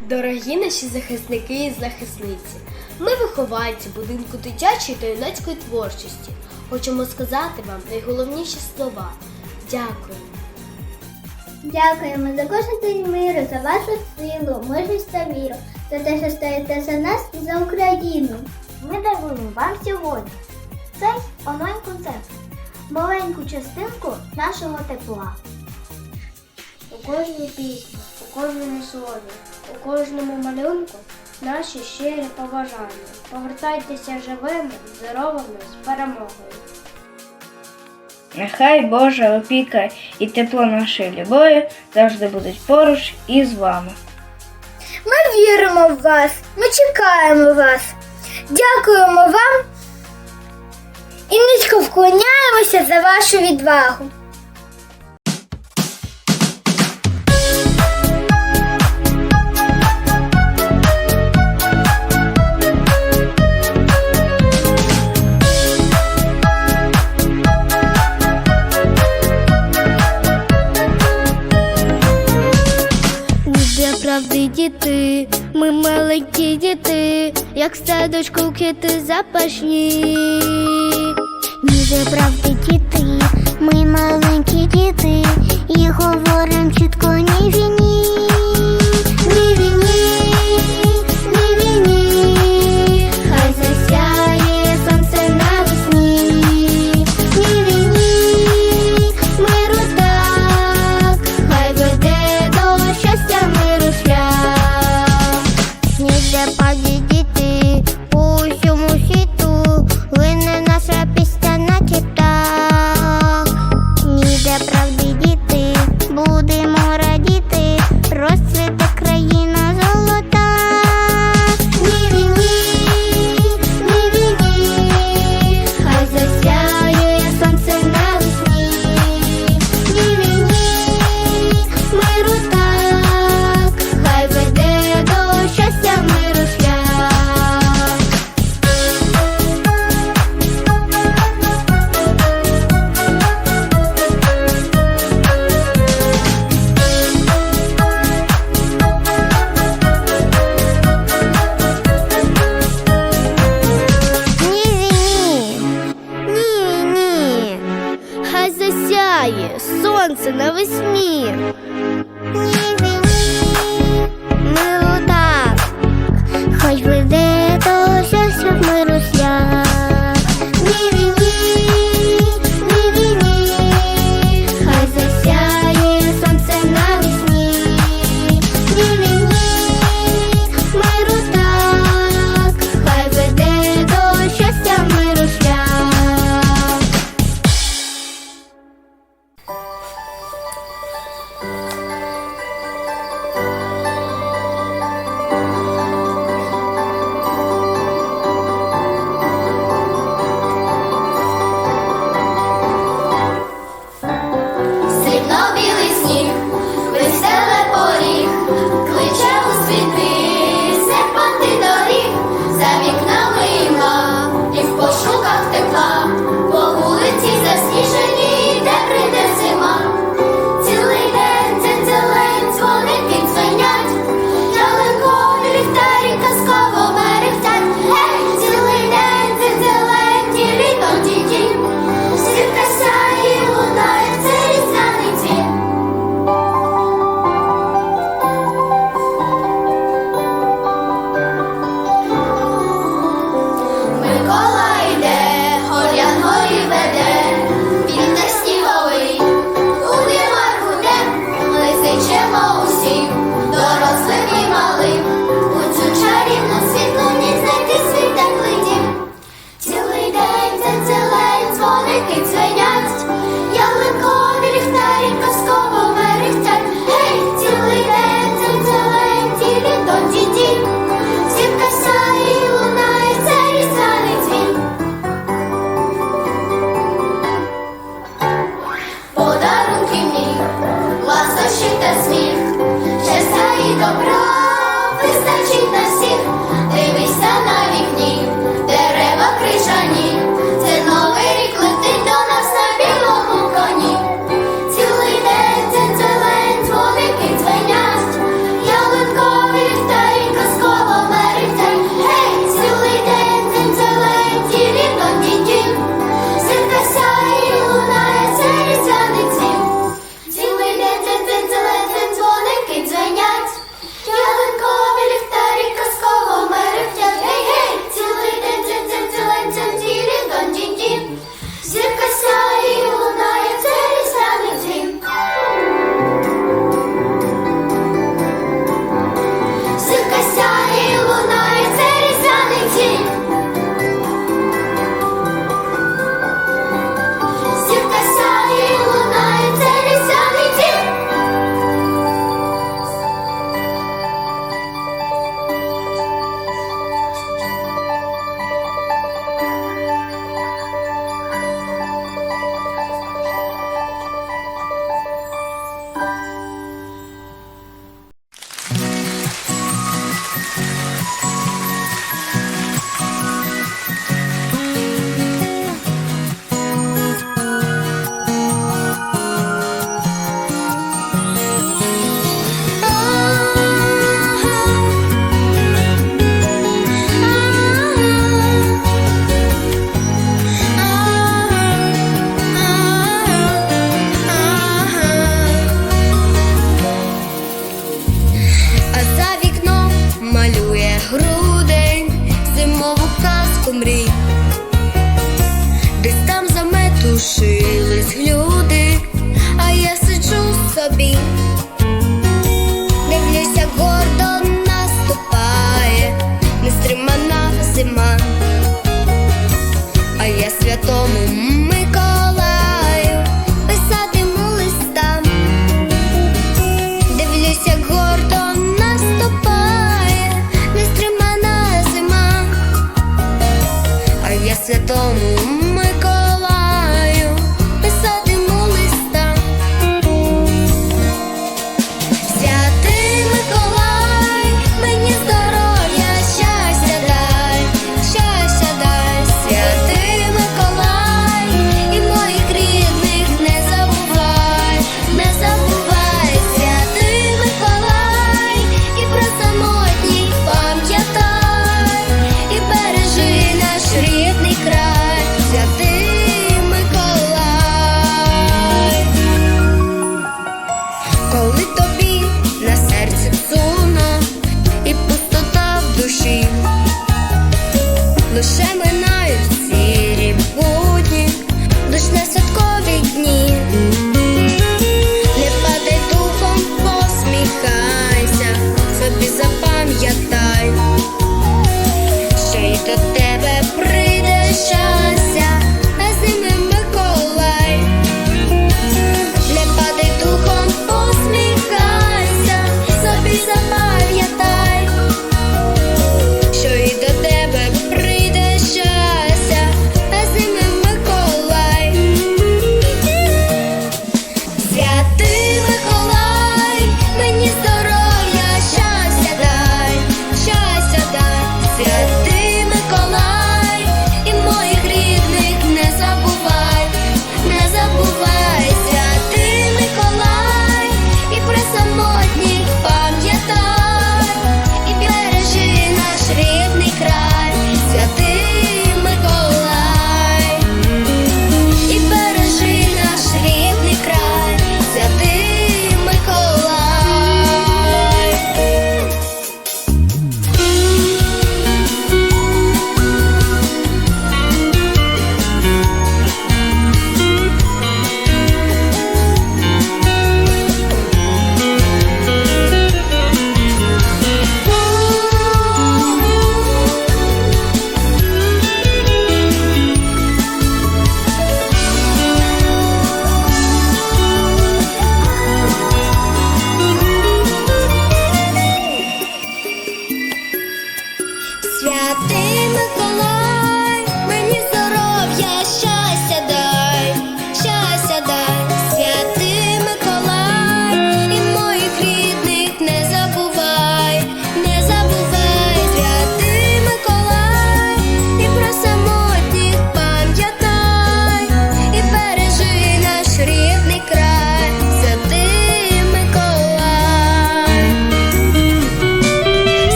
Дорогі наші захисники і захисниці, ми вихованці будинку дитячої та юнацької творчості. Хочемо сказати вам найголовніші слова. Дякую. Дякуємо за кожен день миру, за вашу силу, мужність та віру, за те, що стоїте за нас і за Україну. Ми даруємо вам сьогодні цей онлайн-концерт, маленьку частинку нашого тепла. У кожній пісні, у кожному слові, у кожному малюнку наші щирі побажання. Повертайтеся живими, здоровими, з перемогою. Нехай Божа опіка і тепло нашої любові завжди будуть поруч із вами. Ми віримо в вас, ми чекаємо вас. Дякуємо вам і низько вклоняємося за вашу відвагу. Діти, ми маленькі діти, як садочку кити запашні. Ніде правди діти, ми маленькі діти, і говорим чітко ні війні.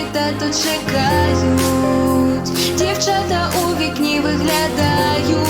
й тут чекають, дівчата у вікні виглядають.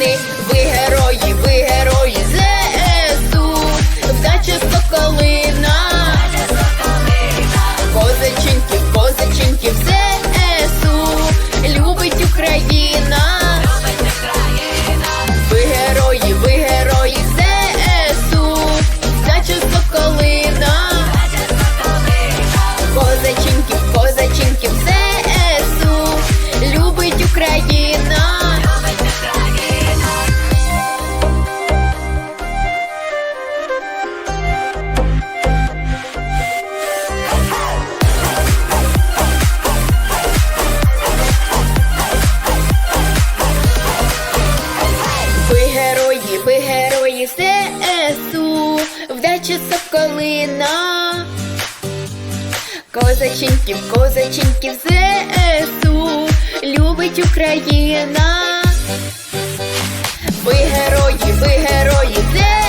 me. Ви герої ЗСУ, вдача Соколина, Козаченьків, козаченьків ЗСУ, любить Україна. Ви герої, ви герої ЗСУ.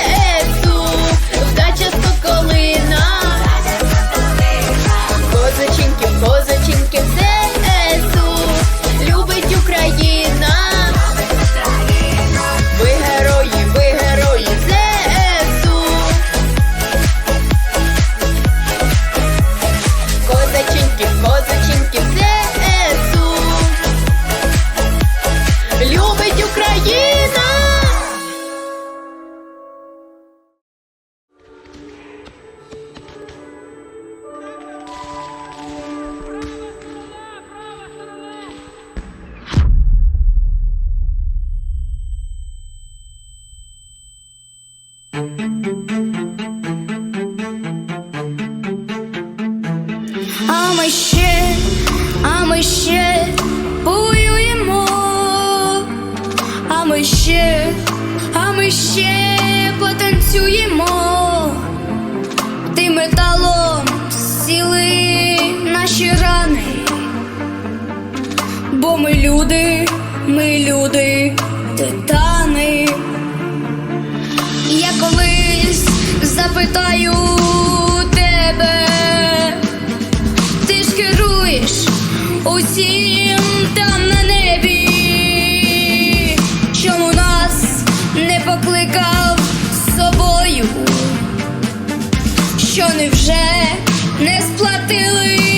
працюємо, ти металом сіли наші рани, бо ми люди, ми люди, титани. Я колись запитаю тебе, ти ж керуєш усім там. що невже не сплатили.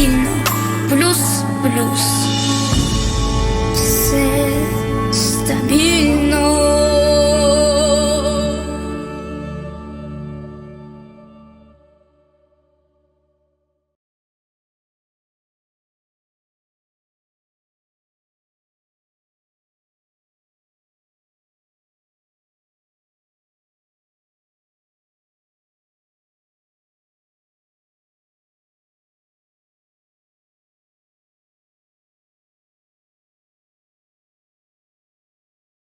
вільно, плюс плюс.